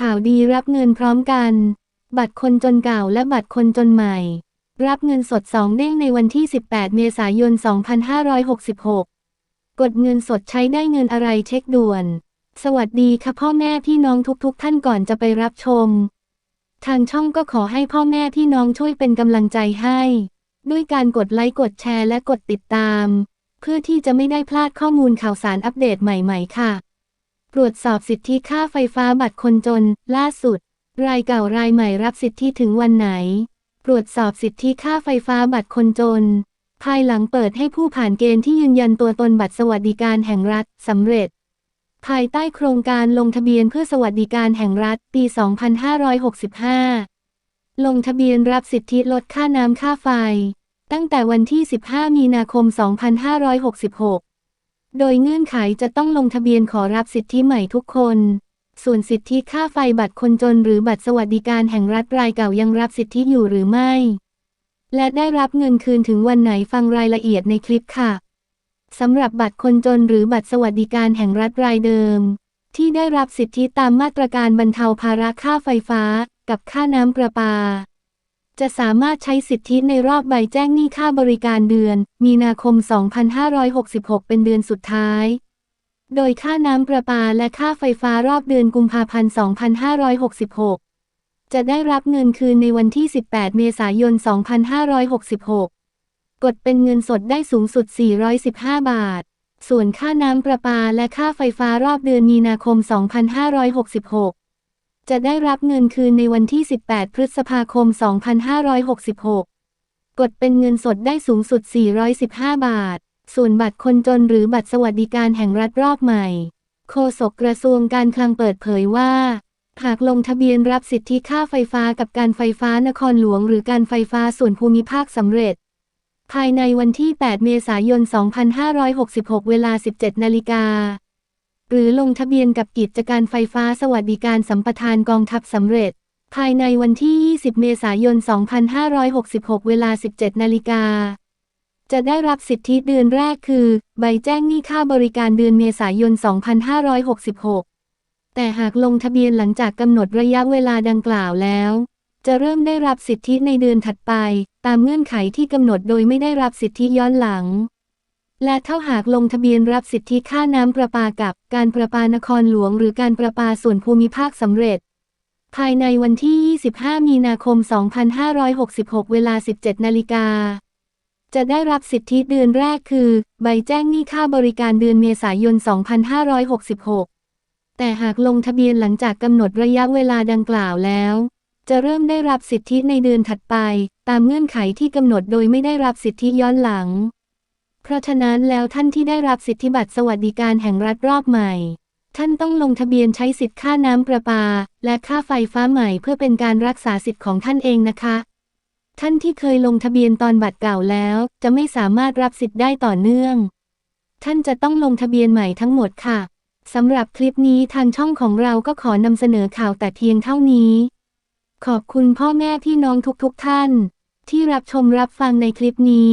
ข่าวดีรับเงินพร้อมกัน บัตรคนจนเก่าและบัตรคนจนใหม่ รับเงินสดสองเด้งในวันที่ 18 เมษายน 2566 กดเงินสดใช้ได้เงินอะไรเช็คด่วน สวัสดีค่ะพ่อแม่พี่น้องทุกๆทท่านก่อนจะไปรับชม ทางช่องก็ขอให้พ่อแม่พี่น้องช่วยเป็นกำลังใจให้ ด้วยการกดไลค์กดแชร์และกดติดตาม เพื่อที่จะไม่ได้พลาดข้อมูลข่าวสารอัปเดตใหม่ ๆ ค่ะ ตรวจสอบสิทธิค่าไฟฟ้าบัตรคนจน ล่าสุด รายเก่ารายใหม่รับสิทธิถึงวันไหน ตรวจสอบสิทธิค่าไฟฟ้าบัตรคนจน ภายหลังเปิดให้ผู้ผ่านเกณฑ์ที่ยืนยันตัวตนบัตรสวัสดิการแห่งรัฐสำเร็จ ภายใต้โครงการลงทะเบียนเพื่อสวัสดิการแห่งรัฐปี 2565 ลงทะเบียนรับสิทธิลดค่าน้ำค่าไฟ ตั้งแต่วันที่ 15 มีนาคม 2566 โดยเงื่อนไขจะต้องลงทะเบียนขอรับสิทธิใหม่ทุกคน ส่วนสิทธิค่าไฟบัตรคนจนหรือบัตรสวัสดิการแห่งรัฐรายเก่ายังรับสิทธิอยู่หรือไม่ และได้รับเงินคืนถึงวันไหนฟังรายละเอียดในคลิปค่ะสำหรับบัตรคนจนหรือบัตรสวัสดิการแห่งรัฐรายเดิม ที่ได้รับสิทธิตามมาตรการบรรเทาภาระค่าไฟฟ้า กับค่าน้ำประปา จะสามารถใช้สิทธิในรอบใบแจ้งหนี้ค่าบริการเดือน มีนาคม 2566 เป็นเดือนสุดท้าย โดยค่าน้ำประปาและค่าไฟฟ้ารอบเดือนกุมภาพันธ์ 2566 จะได้รับเงินคืนในวันที่ 18 เมษายน 2566 กดเป็นเงินสดได้สูงสุด 415 บาท ส่วนค่าน้ำประปาและค่าไฟฟ้ารอบเดือนมีนาคม 2566 จะได้รับเงินคืนในวันที่ 18 พฤษภาคม 2566 กดเป็นเงินสดได้สูงสุด 415 บาท ส่วนบัตรคนจนหรือบัตรสวัสดิการแห่งรัฐรอบใหม่ โฆษกกระทรวงการคลังเปิดเผยว่า หากลงทะเบียนรับสิทธิค่าไฟฟ้ากับการไฟฟ้านครหลวง หรือการไฟฟ้าส่วนภูมิภาคสำเร็จ ภายในวันที่ 8 เมษายน 2566 เวลา 17 นาฬิกา หรือลงทะเบียนกับกิจการไฟฟ้าสวัสดิการสัมปทานกองทัพสำเร็จ ภายในวันที่ 20 เมษายน 2566 เวลา 17 นาฬิกา จะได้รับสิทธิเดือนแรกคือ ใบแจ้งหนี้ค่าบริการเดือนเมษายน 2566 แต่หากลงทะเบียนหลังจากกำหนดระยะเวลาดังกล่าวแล้ว จะเริ่มได้รับสิทธิในเดือนถัดไป ตามเงื่อนไขที่กำหนดโดยไม่ได้รับสิทธิย้อนหลัง และเท่าหากลงทะเบียนรับสิทธิค่าน้ำประปากับการประปานครหลวง หรือการประปาส่วนภูมิภาคสำเร็จ ภายในวันที่ 25 มีนาคม 2566 เวลา 17 นาฬิกา จะได้รับสิทธิเดือนแรกคือ ใบแจ้งหนี้ค่าบริการเดือนเมษายน 2566 แต่หากลงทะเบียนหลังจากกำหนดระยะเวลาดังกล่าวแล้ว จะเริ่มได้รับสิทธิในเดือนถัดไป ตามเงื่อนไขที่กำหนดโดยไม่ได้รับสิทธิย้อนหลัง เพราะฉะนั้นแล้วท่านที่ได้รับสิทธิบัตรสวัสดิการแห่งรัฐรอบใหม่ ท่านต้องลงทะเบียนใช้สิทธิค่าน้ำประปา และค่าไฟฟ้าใหม่เพื่อเป็นการรักษาสิทธิของท่านเองนะคะ ท่านที่เคยลงทะเบียนตอนบัตรเก่าแล้ว จะไม่สามารถรับสิทธิ์ได้ต่อเนื่อง ท่านจะต้องลงทะเบียนใหม่ทั้งหมดค่ะสำหรับคลิปนี้ทางช่องของเราก็ขอนำเสนอข่าวแต่เพียงเท่านี้ ขอบคุณพ่อแม่พี่น้องทุกๆทท่าน ที่รับชมรับฟังในคลิปนี้